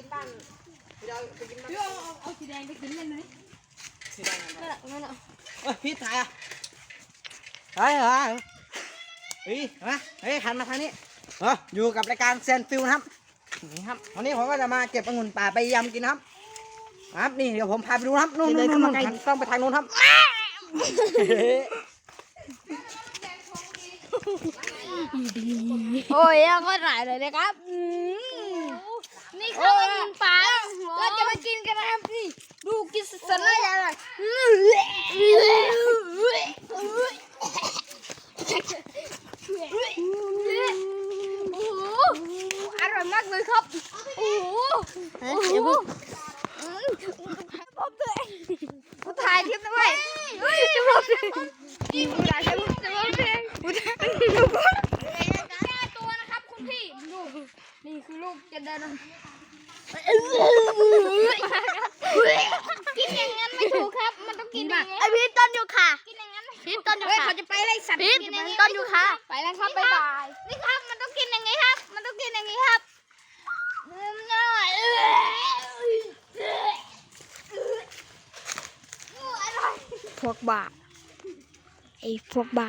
กินบ้านเดี๋ยวไปกินบ้านพี่เอาเอาเอาสีแดงไปกินเลยไหมสีแดงกันนั่นแหละนั่นแหละเฮ้ยพี่ถ่ายอะเฮ้ยเฮ้ยเฮ้ยมาเฮ้ยหันมาทางนี้เอออยู่กับรายการแซนฟิลนะครับนี่ครับวันนี้ผมก็จะมาเก็บองุ่นป่าไปยำกินนะครับ ครับนี่เดี๋ยวผมพาไปดูนะครับนู่นนู่นนู่นหันกล้องไปทางนู้นครับโอ้ยยังก็หลายเลยนะครับอืม นี่ข้าวมันปลาเราจะมากินกันนะครับนี่ดูกินสดๆเลยอะไรโอ้โหอร่อยมากเลยครับโอ้โหโอ้โหผมตัวเองกูถ่ายคลิปด้วยจะบอกเลยกูถ่ายคลิปจะบอกเลยกูถ่ายแก้ตัวนะครับคุณพี่ดู นี่คือลูกจะเดินกินอย่างนั้นไม่ถูกครับ มันต้องกินอย่างนี้ไอพีชต้นอยู่ค่ะกินอย่างนั้นพีชต้นอยู่เฮ้ยค่ะเขาจะไปไล่สัตว์พีชกินอย่างนี้ต้นอยู่ค่ะ ไปแล้วครับบ๊ายบายนี่ครับ มันต้องกินอย่างนี้ครับ มันต้องกินอย่างนี้ครับอืมอร่อยเอออร่อยพวกบาไอพวกบา